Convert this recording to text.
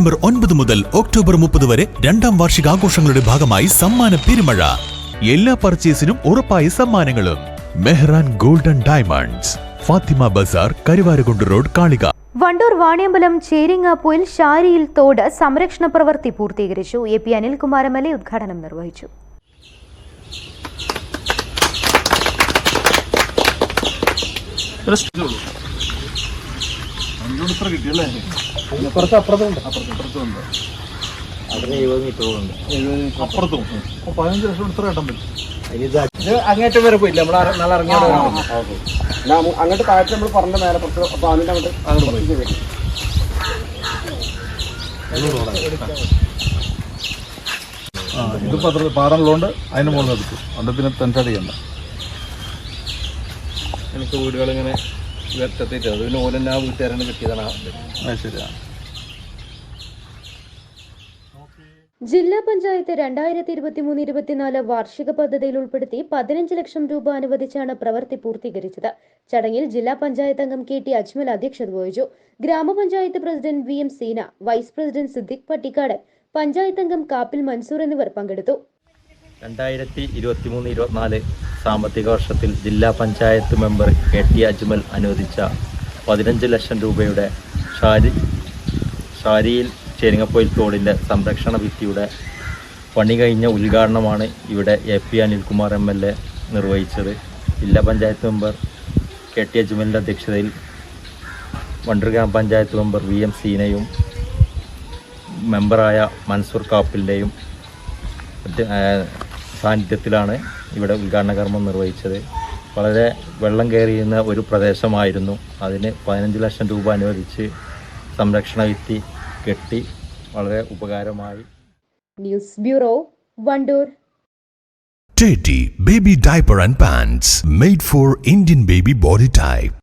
September ഒൻപത് മുതൽ October മുപ്പത് വരെ രണ്ടാം വാർഷികാഘോഷങ്ങളുടെ ഭാഗമായി സമ്മാന പെരുമഴ. എല്ലാ പർച്ചേസിനും ഉറപ്പായ സമ്മാനങ്ങളും. Mehran golden diamonds Fathima Bazaar Karuvarakund road കാളിക. Wandoor Vaniyambalam ചേരിങ്ങാപ്പൂയിൽ ഷാരിയിൽ തോട് സംരക്ഷണ പ്രവൃത്തി പൂർത്തീകരിച്ചു. എ പി നിർവഹിച്ചു. എം എൽ കുറച്ച് അപ്പുറത്തുണ്ട് അപ്പുറത്തുണ്ട് അവിടെ എഴുപത് മീറ്ററുണ്ട് അപ്പുറത്തും. അപ്പൊ പതിനഞ്ച് ലക്ഷം എടുത്ത് കെട്ടാൻ പറ്റും ഇത് അങ്ങേറ്റം വരെ പോയില്ല? നമ്മൾ നാളെ അങ്ങോട്ട് താഴത്തെ നമ്മൾ പറഞ്ഞ നേരെ പുറത്ത് അപ്പൊ അതിന്റെ അങ്ങോട്ട് അങ്ങോട്ട് പോയി. വരും. ആ ഇത് പത്ര പാടുള്ളതുകൊണ്ട് അതിന് മുകളിൽ എടുക്കും. അതിന്റെ പിന്നെ ടെൻഷൻ അടിക്കണ്ട എനിക്ക് വീടുകളിങ്ങനെ വ്യക്തത്തിട്ട് അത് പിന്നെ ഓലെന്നെ ആ വീട്ടുകാരാണ് കിട്ടിയതാണ് ആ. ജില്ലാ പഞ്ചായത്ത് രണ്ടായിരത്തി ഇരുപത്തി മൂന്ന് ഇരുപത്തിനാല് വാർഷിക പദ്ധതിയിൽ ഉൾപ്പെടുത്തി പതിനഞ്ച് ലക്ഷം രൂപ അനുവദിച്ചാണ് പ്രവൃത്തി പൂർത്തീകരിച്ചത്. ചടങ്ങിൽ ജില്ലാ പഞ്ചായത്ത് അംഗം കെ ടി അജ്മൽ അധ്യക്ഷത വഹിച്ചു. ഗ്രാമപഞ്ചായത്ത് president V M Seena vice president Siddique Pattikkad panchayat അംഗം കാപ്പിൽ മൻസൂർ എന്നിവർ പങ്കെടുത്തു. രണ്ടായിരത്തി ഇരുപത്തിമൂന്ന് ഇരുപത്തിനാല് സാമ്പത്തിക വർഷത്തിൽ ജില്ലാ panchayat member K T Ajmal അനുവദിച്ച പതിനഞ്ച് ലക്ഷം രൂപയുടെ ഷാരി ഷാരിയിൽ ചേരിങ്ങപ്പോയിൽ തോടിന്റെ സംരക്ഷണ ഭിത്തിയുടെ പണി കഴിഞ്ഞ ഉദ്ഘാടനമാണ് ഇവിടെ A P Anilkumar M L A നിർവഹിച്ചത്. ജില്ലാ പഞ്ചായത്ത് മെമ്പർ കെ ടി അജ്മലിന്റെ അധ്യക്ഷതയിൽ വണ്ടൂർ ഗ്രാമപഞ്ചായത്ത് മെമ്പർ വി എം സീനയും മെമ്പറായ മൻസൂർ ആ, സാന്നിധ്യത്തിലാണ് ഇവിടെ ഉദ്ഘാടന കർമ്മം നിർവഹിച്ചത്. വളരെ വെള്ളം കയറിയുന്ന ഒരു പ്രദേശമായിരുന്നു. അതിന് പതിനഞ്ച് ലക്ഷം രൂപ അനുവദിച്ച് സംരക്ഷണ ഭിത്തി കെട്ടി വളരെ ഉപകാരമായി. News bureau Wandoor. Teddy Baby Diaper and Pants made for Indian baby body type.